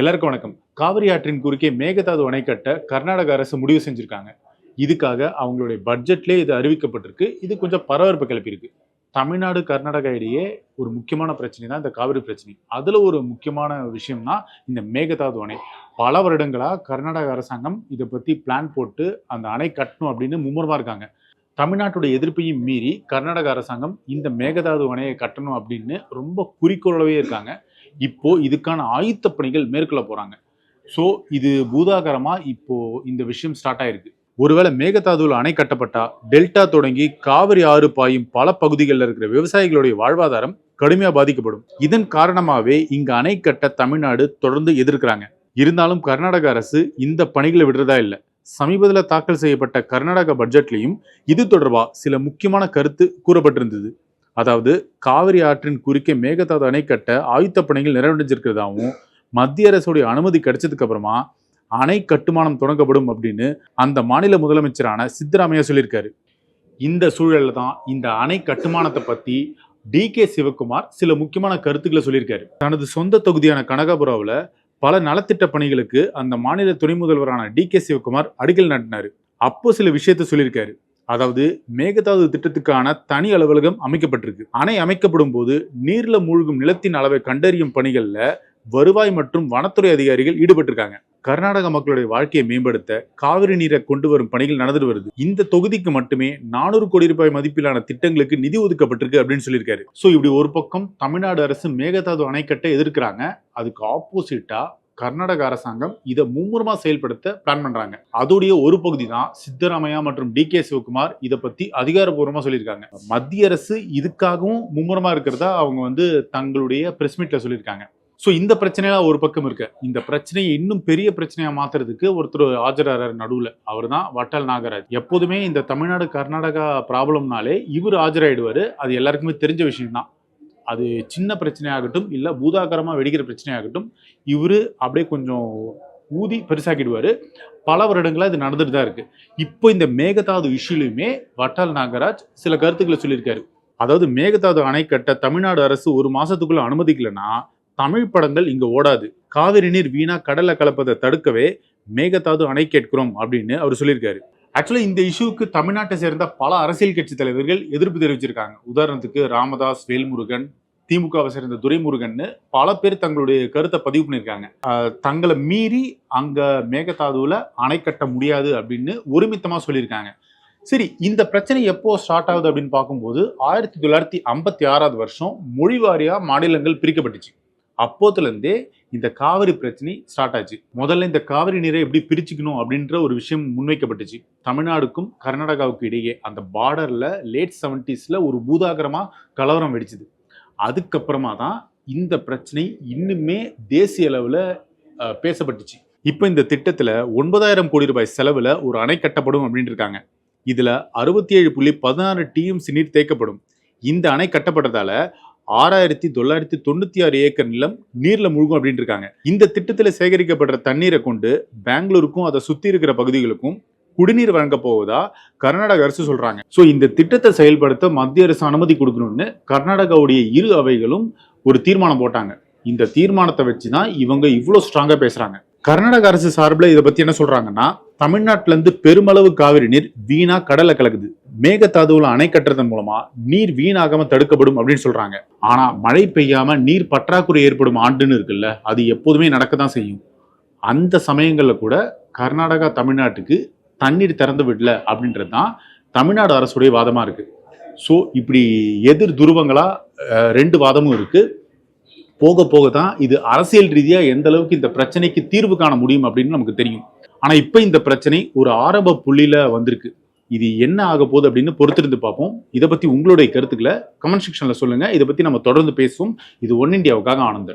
எல்லாருக்கும் வணக்கம். காவிரி ஆற்றின் குறுக்கே மேகதாது அணை கட்ட கர்நாடக அரசு முடிவு செஞ்சுருக்காங்க. இதுக்காக அவங்களுடைய பட்ஜெட்லேயே இது அறிவிக்கப்பட்டிருக்கு. இது கொஞ்சம் பரபரப்பு கிளப்பியிருக்கு. தமிழ்நாடு கர்நாடகா இடையே ஒரு முக்கியமான பிரச்சனை தான் இந்த காவிரி பிரச்சனை. அதில் ஒரு முக்கியமான விஷயம்னா இந்த மேகதாது அணை. பல வருடங்களாக கர்நாடக அரசாங்கம் இதை பற்றி பிளான் போட்டு அந்த அணை கட்டணும் அப்படின்னு மும்முரமாக இருக்காங்க. தமிழ்நாட்டுடைய எதிர்ப்பையும் மீறி கர்நாடக அரசாங்கம் இந்த மேகதாது அணையை கட்டணும் அப்படின்னு ரொம்ப குறிக்கோளவே இருக்காங்க. இப்போ இதுக்கான ஆயுத்த பணிகள் மேற்கொள்ள போறாங்க. ஸோ இது பூதாகரமா இப்போ இந்த விஷயம் ஸ்டார்ட் ஆயிருக்கு. ஒருவேளை மேகதாதுவில் அணை கட்டப்பட்டா டெல்டா தொடங்கி காவிரி ஆறு பாயும் பல பகுதிகளில் இருக்கிற விவசாயிகளுடைய வாழ்வாதாரம் கடுமையாக பாதிக்கப்படும். இதன் காரணமாகவே இங்கு அணை கட்ட தமிழ்நாடு தொடர்ந்து எதிர்க்கிறாங்க. இருந்தாலும் கர்நாடக அரசு இந்த பணிகளை விடுறதா இல்லை. சமீபத்தில் தாக்கல் செய்யப்பட்ட கர்நாடக பட்ஜெட்லையும் இது தொடர்பாக சில முக்கியமான கருத்து கூறப்பட்டிருந்தது. அதாவது காவிரி ஆற்றின் குறுக்கே மேகதாது அணை கட்ட ஆயுத்த பணிகள் நிறைவடைஞ்சிருக்கிறதாவும் மத்திய அரசுடைய அனுமதி கிடைச்சதுக்கு அப்புறமா அணை கட்டுமானம் தொடங்கப்படும் அப்படின்னு அந்த மாநில முதலமைச்சரான சித்தராமையா சொல்லியிருக்காரு. இந்த சூழல்ல தான் இந்த அணை கட்டுமானத்தை பத்தி டி கே சிவகுமார் சில முக்கியமான கருத்துக்களை சொல்லியிருக்காரு. தனது சொந்த தொகுதியான கனகாபுராவில் பல நலத்திட்ட பணிகளுக்கு அந்த மாநில துணை முதல்வரான டி கே சிவகுமார் அடிக்கல் நாட்டினார். அப்போ சில விஷயத்த சொல்லியிருக்காரு. அதாவது மேகதாது திட்டத்துக்கான தனி அலுவலகம் அமைக்கப்பட்டிருக்கு. அணை அமைக்கப்படும் போது நீர்ல மூழ்கும் நிலத்தின் அளவை கண்டறியும் பணிகளில் வருவாய் மற்றும் வனத்துறை அதிகாரிகள் ஈடுபட்டிருக்காங்க. கர்நாடக மக்களுடைய வாழ்க்கையை மேம்படுத்த காவிரி நீரை கொண்டு வரும் பணிகள் நடந்துட்டு வருது. இந்த தொகுதிக்கு மட்டுமே நானூறு கோடி ரூபாய் மதிப்பிலான திட்டங்களுக்கு நிதி ஒதுக்கப்பட்டிருக்கு அப்படின்னு சொல்லியிருக்காரு. ஸோ இப்படி ஒரு பக்கம் தமிழ்நாடு அரசு மேகதாது அணைக்கட்டை எதிர்க்கிறாங்க. அதுக்கு ஆப்போசிட்டா கர்நாடக அரசாங்கம் இதை மும்முரமாக செயல்படுத்த பிளான் பண்ணுறாங்க அதோடைய ஒரு பகுதி தான் சித்தராமையா மற்றும் டி கே சிவகுமார் இதை பற்றி அதிகாரபூர்வமாக சொல்லியிருக்காங்க. மத்திய அரசு இதுக்காகவும் மும்முரமாக இருக்கிறதா அவங்க வந்து தங்களுடைய பிரஸ் மீட்டில் சொல்லியிருக்காங்க. ஸோ இந்த பிரச்சனையெல்லாம் ஒரு பக்கம் இருக்கு. இந்த பிரச்சனையை இன்னும் பெரிய பிரச்சனையாக மாத்துறதுக்கு ஒருத்தர் ஆஜராகிறார் நடுவில். அவர் தான் வட்டால் நாகராஜ். எப்போதுமே இந்த தமிழ்நாடு கர்நாடகா ப்ராப்ளம்னாலே இவர் ஆஜராயிடுவார். அது எல்லாருக்குமே தெரிஞ்ச விஷயம் தான் அது சின்ன பிரச்சனையாகட்டும் இல்லை பூதாகரமாக வெடிக்கிற பிரச்சனையாகட்டும் இவர் அப்படியே கொஞ்சம் ஊதி பெருசாக்கிடுவார். பல வருடங்களாக இது நடந்துட்டு தான் இருக்குது இப்போ இந்த மேகதாது இஷ்யூலையுமே வட்டால் நாகராஜ் சில கருத்துக்களை சொல்லியிருக்காரு. அதாவது மேகதாது அணை கட்ட தமிழ்நாடு அரசு ஒரு மாதத்துக்குள்ளே அனுமதிக்கலைன்னா தமிழ் படங்கள் இங்கே ஓடாது. காவிரி நீர் வீணாக கடலை கலப்பதை தடுக்கவே மேகதாது அணை கேட்கிறோம் அப்படின்னு அவர் சொல்லியிருக்காரு. ஆக்சுவலி இந்த இஷ்யூக்கு தமிழ்நாட்டை சேர்ந்த பல அரசியல் கட்சி தலைவர்கள் எதிர்ப்பு தெரிவிச்சிருக்காங்க. உதாரணத்துக்கு ராமதாஸ் வேல்முருகன் திமுகவை சேர்ந்த துரைமுருகன்னு பல பேர் தங்களுடைய கருத்தை பதிவு பண்ணியிருக்காங்க. தங்களை மீறி அங்க மேகதாதுவில் அணை கட்ட முடியாது அப்படின்னு ஒருமித்தமா சொல்லியிருக்காங்க. சரி இந்த பிரச்சனை எப்போ ஸ்டார்ட் ஆகுது அப்படின்னு பார்க்கும்போது ஆயிரத்தி தொள்ளாயிரத்தி ஐம்பத்தி ஆறாவது வருஷம் மொழிவாரியா மாநிலங்கள் பிரிக்கப்பட்டுச்சு. அப்போதுலேருந்தே இந்த காவிரி பிரச்சனை ஸ்டார்ட் ஆச்சு. முதல்ல இந்த காவிரி நீரை எப்படி பிரிச்சுக்கணும் அப்படின்ற ஒரு விஷயம் முன்வைக்கப்பட்டுச்சு. தமிழ்நாடுக்கும் கர்நாடகாவுக்கும் இடையே அந்த பார்டரில் லேட் செவன்டிஸில் ஒரு பூதாகரமாக கலவரம் வெடிச்சுது. அதுக்கப்புறமா தான் இந்த பிரச்சனை இன்னுமே தேசிய அளவில் பேசப்பட்டுச்சு. இப்போ இந்த திட்டத்தில் ஒன்பதாயிரம் கோடி ரூபாய் செலவில் ஒரு அணை கட்டப்படும் அப்படின்னு இருக்காங்க. இதில் அறுபத்தி ஏழு புள்ளி பதினாறு டிஎம்சி நீர் தேக்கப்படும். இந்த அணை கட்டப்பட்டதால ஆறாயிரத்தி தொள்ளாயிரத்தி தொண்ணூத்தி ஆறு ஏக்கர் நிலம் நீர்ல முழுகும் அப்படின்னு இருக்காங்க. இந்த திட்டத்தில் சேகரிக்கப்படுற தண்ணீரை கொண்டு பெங்களூருக்கும் அதை சுத்தி இருக்கிற பகுதிகளுக்கும் குடிநீர் வழங்க போவதா கர்நாடக அரசு சொல்றாங்க. சோ இந்த திட்டத்தை செயல்படுத்த மத்திய அரசு அனுமதி கொடுக்கணும்னு கர்நாடகாவுடைய இரு அவைகளும் ஒரு தீர்மானம் போட்டாங்க. இந்த தீர்மானத்தை வச்சுதான் இவங்க இவ்வளவு ஸ்ட்ராங்கா பேசுறாங்க. கர்நாடக அரசு சார்பில் இதை பத்தி என்ன சொல்றாங்கன்னா தமிழ்நாட்டிலேருந்து பெருமளவு காவிரி நீர் வீணா கடலை கலக்குது. மேகத்தாதுவில் அணை கட்டுறதன் மூலமா நீர் வீணாகாம தடுக்கப்படும் அப்படின்னு சொல்றாங்க. ஆனா மழை பெய்யாம நீர் பற்றாக்குறை ஏற்படும் ஆண்டுன்னு இருக்குல்ல அது எப்போதுமே நடக்க தான் செய்யும். அந்த சமயங்களில் கூட கர்நாடகா தமிழ்நாட்டுக்கு தண்ணீர் திறந்து விடல அப்படின்றது தான் தமிழ்நாடு அரசுடைய வாதமாக இருக்குது ஸோ இப்படி எதிர் துருவங்களாக ரெண்டு வாதமும் இருக்குது போக போக தான் இது அரசியல் ரீதியாக எந்த அளவுக்கு இந்த பிரச்சனைக்கு தீர்வு காண முடியும் அப்படின்னு நமக்கு தெரியும். ஆனா இப்ப இந்த பிரச்சனை ஒரு ஆரம்ப புள்ளியில வந்திருக்கு. இது என்ன ஆக போகுது அப்படின்னு பொறுத்திருந்து பார்ப்போம். இதை பத்தி உங்களுடைய கருத்துக்களை கமெண்ட் செக்ஷன்ல சொல்லுங்க. இதை பத்தி நம்ம தொடர்ந்து பேசுவோம். இது ஒன் இந்தியாவுக்காக ஆனந்தன்.